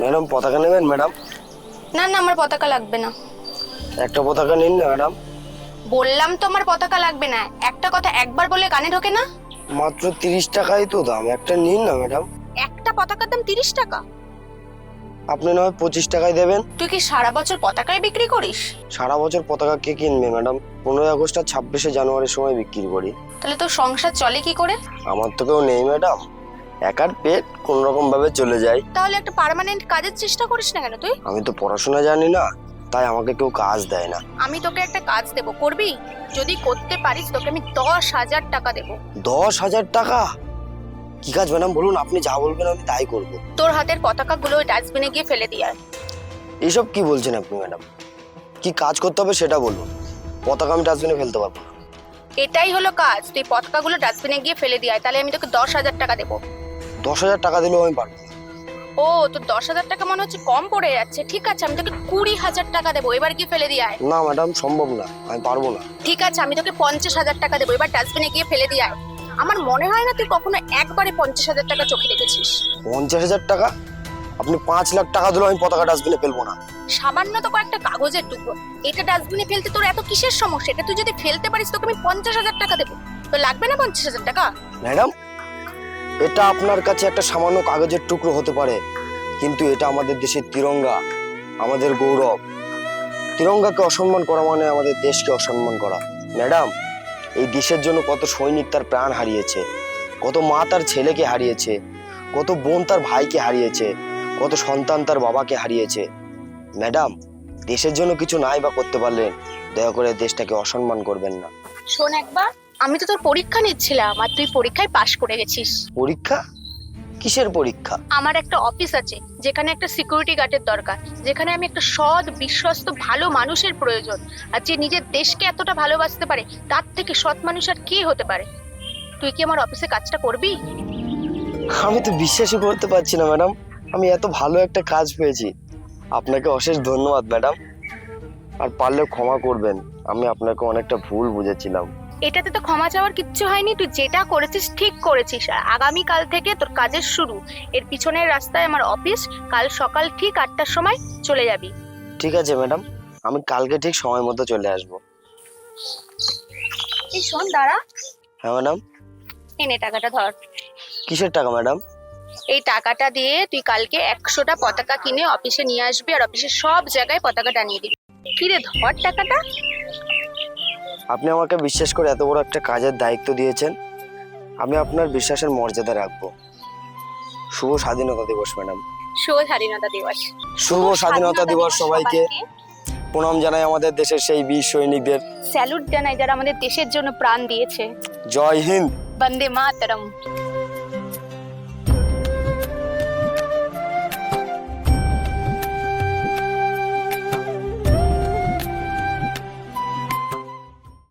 Madam পতাকা নেবেন madam? না না আমার পতাকা লাগবে না। একটা পতাকা নিন না ম্যাডাম। বললাম তো আমার পতাকা লাগবে না। একটা কথা একবার বলে কানে ঢোকে না। মাত্র তিরিশ টাকাই তো দাম একটা নিন না ম্যাডাম। একটা পতাকার দাম তিরিশ টাকা? আপনি না হয় পঁচিশ টাকায় দেবেন। তুই কি সারা বছর পতাকায় বিক্রি করিস? সারা বছর পতাকা কে কিনবে ম্যাডাম? পনেরোই আগস্ট আর ছাব্বিশে জানুয়ারির সময় বিক্রি করি। তাহলে তোর সংসার চলে কি করে? আমার তো কেউ নেই ম্যাডাম। একার পেট কোন রকম ভাবে চলে যায়। তাহলে একটা পার্মানেন্ট কাজের চেষ্টা করিস না কেন তুই? আমি তো পড়াশোনা জানি না তাই আমাকে কেউ কাজ দেয় না। আমি তোকে একটা কাজ দেবো করবি? যদি করতে পারিস তোকে আমি দশ হাজার টাকা দেবো। দশ হাজার টাকা? কি কাজ ম্যাডাম বলুন আপনি যা বলবেন আমি তাই করব। তোর হাতের পতাকাগুলো ওই ডাস্টবিনে গিয়ে ফেলে দিয়ে আয়। এইসব কি বলছেন আপনি ম্যাডাম? কি কাজ করতে হবে সেটা বলুন। পতাকা আমি ডাস্টবিনে ফেলতে পারব এটাই হলো কাজ তুই পতাকাগুলো ডাস্টবিনে গিয়ে ফেলে দিয়ে আয় তাহলে আমি তোকে দশ হাজার টাকা দেবো। দশ হাজার টাকা দিলেও আমি পারব ও তোর দশ হাজার টাকা মনে হচ্ছে কম পড়ে যাচ্ছে। ঠিক আছে আমি তোকে কুড়ি হাজার টাকা দেবো। এবার গিয়ে ফেলে দিয়ে আয়। না ম্যাডাম সম্ভব না। আমি পারব না। ঠিক আছে আমি তোকে পঞ্চাশ হাজার টাকা দেবো। এবার ডাস্টবিনে গিয়ে ফেলে দিয়ে আয়। আমার মনে হয় না তুই কখনো একবারে পঞ্চাশ হাজার টাকা চোখে রেখেছিস পঞ্চাশ হাজার টাকা? আপনি পাঁচ লাখ টাকা দিলেও আমি পতাকা ডাস্টবিনে ফেলব না। সামান্য তো কয়েকটা কাগজের টুকরো। এটা ডাস্টবিনে ফেলতে তোর এত কিসের সমস্যা? এটা তুই যদি ফেলতে পারিস তোকে আমি পঞ্চাশ হাজার টাকা দেবো। তো লাগবে না পঞ্চাশ হাজার টাকা? ম্যাডাম এটা আপনার কাছে একটা সামান্য কাগজের টুকরো হতে পারে, কিন্তু এটা আমাদের দেশের তিরঙ্গা, আমাদের গৌরব। তিরঙ্গাকে অসম্মান করা মানে আমাদের দেশকে অসম্মান করা। ম্যাডাম, এই দেশের জন্য কত সৈনিক তার প্রাণ হারিয়েছে, কত মা তার ছেলেকে হারিয়েছে, কত বোন তার ভাইকে হারিয়েছে, কত সন্তান তার বাবাকে হারিয়েছে। ম্যাডাম, দেশের জন্য কিছু নাই বা করতে পারলেন দয়া করে দেশটাকে অসম্মান করবেন না। শোন একবার আমি তো তোর পরীক্ষা নিচ্ছিলাম আর তুই পরীক্ষায় পাশ করে গেছিস। পরীক্ষা? কিসের পরীক্ষা? আমার একটা অফিস আছে যেখানে একটা সিকিউরিটি গার্ডের দরকার যেখানে আমি একটা সৎ বিশ্বস্ত ভালো মানুষের প্রয়োজন আর যে নিজের দেশকে এতটা ভালোবাসতে পারে তার থেকে সৎ মানুষ আর কি হতে পারে? তুই কি আমার অফিসে কাজটা করবি? আমি তো বিশ্বাসই করতে পারছি না ম্যাডাম। আমি এত ভালো একটা কাজ পেয়েছি। আপনাকে অশেষ ধন্যবাদ ম্যাডাম। আর পারলে ক্ষমা করবেন আমি আপনাকে অনেকটা ভুল বুঝেছিলাম। এটাতে তো ক্ষমা চাওয়ার কিচ্ছু হয়নি তুই যেটা করেছিস ঠিক করেছিস। আর আগামী কাল থেকে তোর কাজের শুরু। এর পিছনের রাস্তায় আমার অফিস কাল সকাল ঠিক আটটার সময় চলে যাবি। ঠিক আছে ম্যাডাম। আমি কালকে ঠিক সময় মতো চলে আসব। এই শোন দাঁড়া। হ্যাঁ ম্যাডাম। এনে টাকাটা ধর। কিসের টাকা ম্যাডাম? এই টাকাটা দিয়ে তুই কালকে একশোটা পতাকা কিনে অফিসে নিয়ে আসবি আর অফিসের সব জায়গায় পতাকা টানিয়ে দিবি। কিরে ধর টাকাটা। আপনি আমাকে বিশ্বাস করে এত বড় একটা কাজের দায়িত্ব দিয়েছেন আমি আপনার বিশ্বাসের মর্যাদা রাখব। শুভ স্বাধীনতা দিবস ম্যাডাম। শুভ স্বাধীনতা দিবস। শুভ স্বাধীনতা দিবস সবাইকে। প্রণাম জানাই আমাদের দেশের সেই বীর সৈনিকদের। স্যালুট জানাই যারা আমাদের দেশের জন্য প্রাণ দিয়েছে। জয় হিন্দ। বন্দে মাতরম।